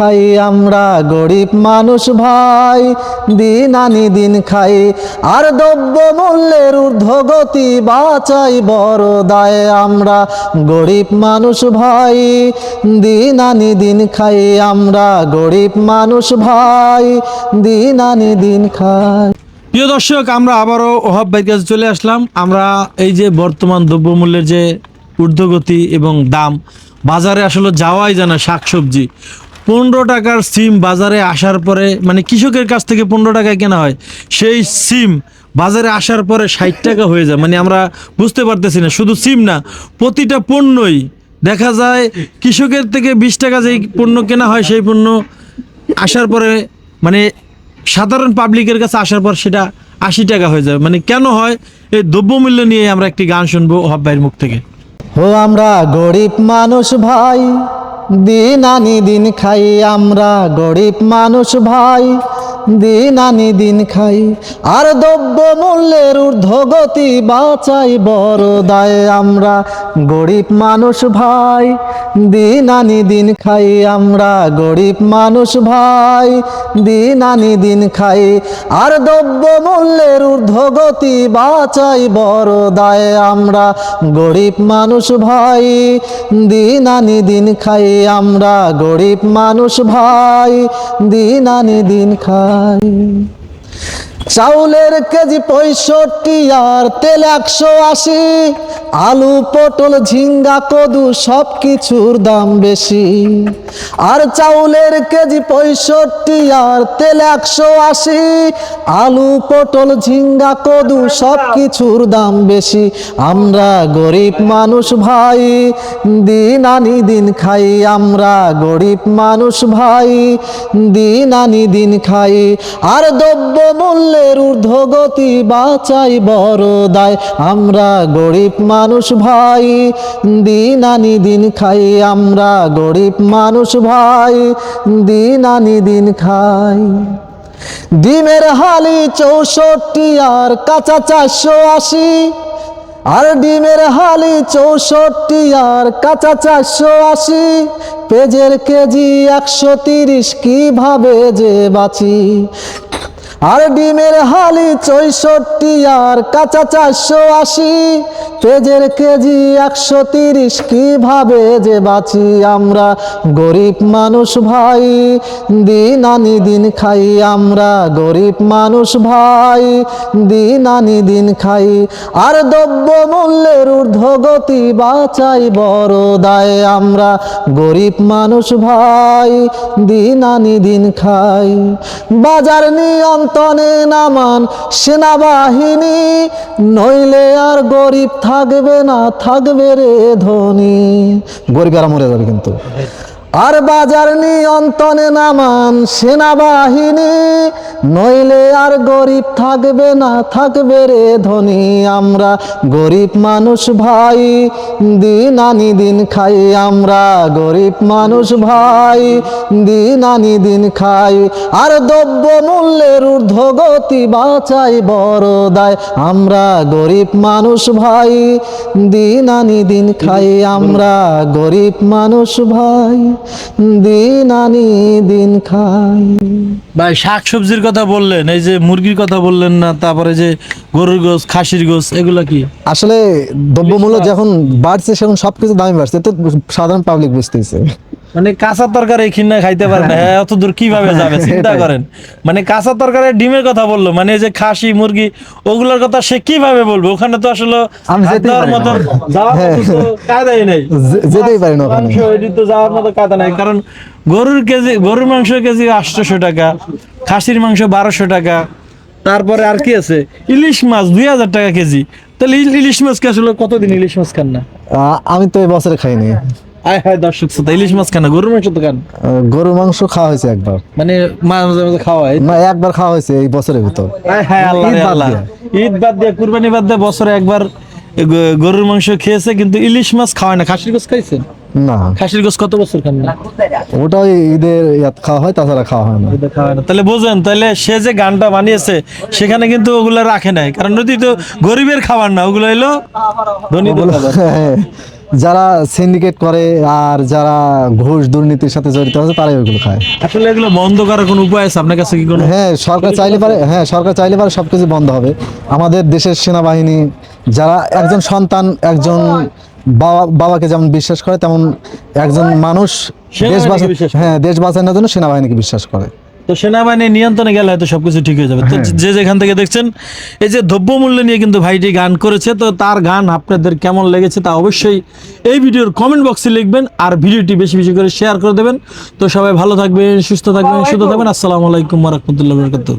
খাই আমরা গরিব মানুষ ভাই, দিন আনি দিন খাই। আর দ্রব্য মূল্যের ঊর্ধ্বগতি বাঁচাই বড় দায় আমরা গরিব মানুষ ভাই, দিন আনি দিন খাই আমরা গরিব মানুষ ভাই, দিন আনি দিন খাই। প্রিয় দর্শক, আমরা আবারও ওহাব ভাইয়ের কাছে চলে আসলাম। আমরা এই যে বর্তমান দ্রব্যমূল্যের যে ঊর্ধ্বগতি এবং দাম, বাজারে আসলে যাওয়াই জানা শাকসবজি। পনেরো টাকার সিম বাজারে আসার পরে মানে কৃষকের কাছ থেকে পনেরো টাকায় কেনা হয়, সেই সিম বাজারে আসার পরে ষাট টাকা হয়ে যায়। মানে আমরা বুঝতে পারতেছি না, শুধু সিম না, প্রতিটা পণ্যই। দেখা যায় কৃষকের থেকে বিশ টাকা যেই পণ্য কেনা হয়, সেই পণ্য আসার পরে মানে সাধারণ পাবলিকের কাছে আসার পর সেটা আশি টাকা হয়ে যাবে মানে কেন হয়, এই দ্রব্যমূল্য নিয়ে আমরা একটি গান শুনব হব ভাইয়ের মুখ থেকে। ও আমরা গরিব মানুষ ভাই দিন আনি দিন খাই আমরা গরিব মানুষ ভাই। দিন আনি দিন খাই, আর দ্রব্য মূল্যের ঊর্ধ্বগতি বাঁচাই বড় দায় আমরা গরিব মানুষ ভাই। দিন আনি দিন খাই আমরা গরিব মানুষ ভাই। দিন আনি দিন খাই, আর দ্রব্য মূল্যের ঊর্ধ্বগতি বাঁচাই বড় দায় আমরা গরিব মানুষ ভাই। দিন আনি দিন খাই আমরা গরিব মানুষ ভাই। দিন আনি দিন খাই। life. চাউলের কেজি পঁয়ষট্টি আর তেল একশো আশি। আলু, পটল, ঝিঙ্গা, কদু সব কিছুর দাম বেশি। আর চাউলের কেজি পঁয়ষট্টি আর তেল একশো আশি। আলু, পটল, ঝিঙ্গা, কদু সব কিছুর দাম বেশি। আমরা গরিব মানুষ ভাই, দিন আনি দিন খাই। আমরা গরিব মানুষ ভাই, দিন আনি দিন খাই। আর দ্রব্য মূল্যের ঊর্ধ্বগতি বাঁচাই বড় দায় আমরা গরিব মানুষ ভাই, দিন আনি দিন খাই। আমরা গরিব মানুষ ভাই, দিন আনি দিন খাই। ডিমের হালি চৌষট্টি আর কাঁচা চারশো আশি। আর ডিমের হালি চৌষট্টি আর কাঁচা চারশো আশি। পেজের কেজি একশো তিরিশ, কীভাবে যে বাঁচি? আর ডিমের হালি চৌষট্টি আর কাঁচা চারশো আশি। পেঁজের কেজি একশো তিরিশ, কীভাবে যে বাঁচি আমরা? গরিব মানুষ ভাই, দিন আনি দিন খাই আমরা। গরিব মানুষ ভাই, দিন আনি দিন খাই। আর দ্রব্য মূল্যের ঊর্ধ্বগতি বাঁচাই বড় দায় আমরা। গরিব মানুষ ভাই, দিন আনি দিন খাই। বাজার নিয়ন্ত্রণে নামান সেনাবাহিনী, নইলে আর গরিব থাকবে না, থাকবে রে ধনী। গরিব আর মরে যাবে কিন্তু। আর বাজার নিয়ন্ত্রণে নামান সেনাবাহিনী নইলে আর গরিব থাকবে না থাকবে রে ধনী আমরা। গরিব মানুষ ভাই দিন আনি দিন খাই আমরা। গরিব মানুষ ভাই দিন আনি দিন খাই। আর দ্রব্য মূল্যের ঊর্ধ্বগতি বাঁচাই বড় দায় আমরা। গরিব মানুষ ভাই দিন আনি দিন খাই আমরা। গরিব মানুষ ভাই। দিন আনি দিন খাই। ভাই শাক সবজির কথা বললেন এই যে মুরগির কথা বললেন না তারপরে যে গরুর গোস খাসির গোস এগুলো কি? আসলে দ্রব্যমূল্য যখন বাড়ছে সেখন সবকিছু দামি বাড়ছে। তো সাধারণ পাবলিক বুঝতেছে। মানে কাঁচা তরকারি খিন্না খাইতে পারে না। হ্যাঁ অত দূর কীভাবে যাবে? চিন্তা করেন। মানে কাঁচা তরকারি ডিমের কথা বলল মানে যে খাসি মুরগি ওগুলোর কথা সে কীভাবে বলব? ওখানে তো আসলে আমি যেতেই। মতো যাওয়ার মতো কায়দাই নেই। যেতেই পারি না ওখানে। তো যাওয়ার মতো কায়দা নাই। কারণ গরুর কেজি গরুর মাংস কেজি আটশোশো টাকা খাসির মাংস বারোশো টাকা তারপরে আর কি আছে? ইলিশ মাছ দুই হাজার টাকা কেজি। তাহলে ইলিশ মাছ কি আসলে কতদিন ইলিশ মাছ খান না? আমি তো এই বছরে খাইনি। আয় হায় দর্শক শ্রোতা, ইলিশ মাছ খান গরুর মাংস তো খান গরুর মাংস খাওয়া হয়েছে একবার। মানে মাঝে মাঝে খাওয়া হয়? না একবার খাওয়া হয়েছে এই বছরের ভিতর। আয় হায় আল্লাহ ঈদ বাদ দিয়ে। ঈদ বাদ দিয়ে কুরবানি বাদ দিয়ে বছরে একবার গরুর মাংস খেয়েছে কিন্তু ইলিশ মাছ খাওয়ায় না। খাসির গোস খাইছেন না। খাসির গোস কত বছর খান? না ওটা ঈদের ইয়াত খাওয়া হয় তাছাড়া খাওয়া হয় না। তাহলে বোঝেন তাহলে সে যে গানটা বানিয়েছে সেখানে কিন্তু ওগুলো রাখে নাই। কারণ নদী তো গরিবের খাবার না ওগুলো এলো হ্যাঁ, যারা সিন্ডিকেট করে আর যারা ঘুষ দুর্নীতির সাথে জড়িত আছে তারাই ওইগুলো খায়। আসলে এগুলো বন্ধ করার কোনো উপায় আছে আপনার কাছে কি কোনো? হ্যাঁ সরকার চাইলে পারে হ্যাঁ সরকার চাইলে পারে সব কিছু বন্ধ হবে। আমাদের দেশের সেনাবাহিনী যারা একজন সন্তান একজন বাবা বাবাকে যেমন বিশ্বাস করে তেমন একজন মানুষ দেশ বাঁচা হ্যাঁ দেশ বাঁচানোর জন্য সেনাবাহিনীকে বিশ্বাস করে। তো সেনাবাহিনী নিয়ন্ত্রণে গেলে হয়তো সবকিছু ঠিক হয়ে যাবে। তো হ্যাঁ। যে যেখান থেকে দেখছেন এই যে দ্রব্যমূল্য নিয়ে কিন্তু ভাইটি গান করেছে তো তার গান আপনাদের কেমন লেগেছে তা অবশ্যই এই ভিডিওর কমেন্ট বক্সে লিখবেন আর ভিডিওটি বেশি বেশি করে শেয়ার করে দেবেন। তো সবাই ভালো থাকবেন সুস্থ থাকবেন সুস্থ থাকবেন। আসসালামু আলাইকুম রহমতুল্লাহ বরকাতুহ।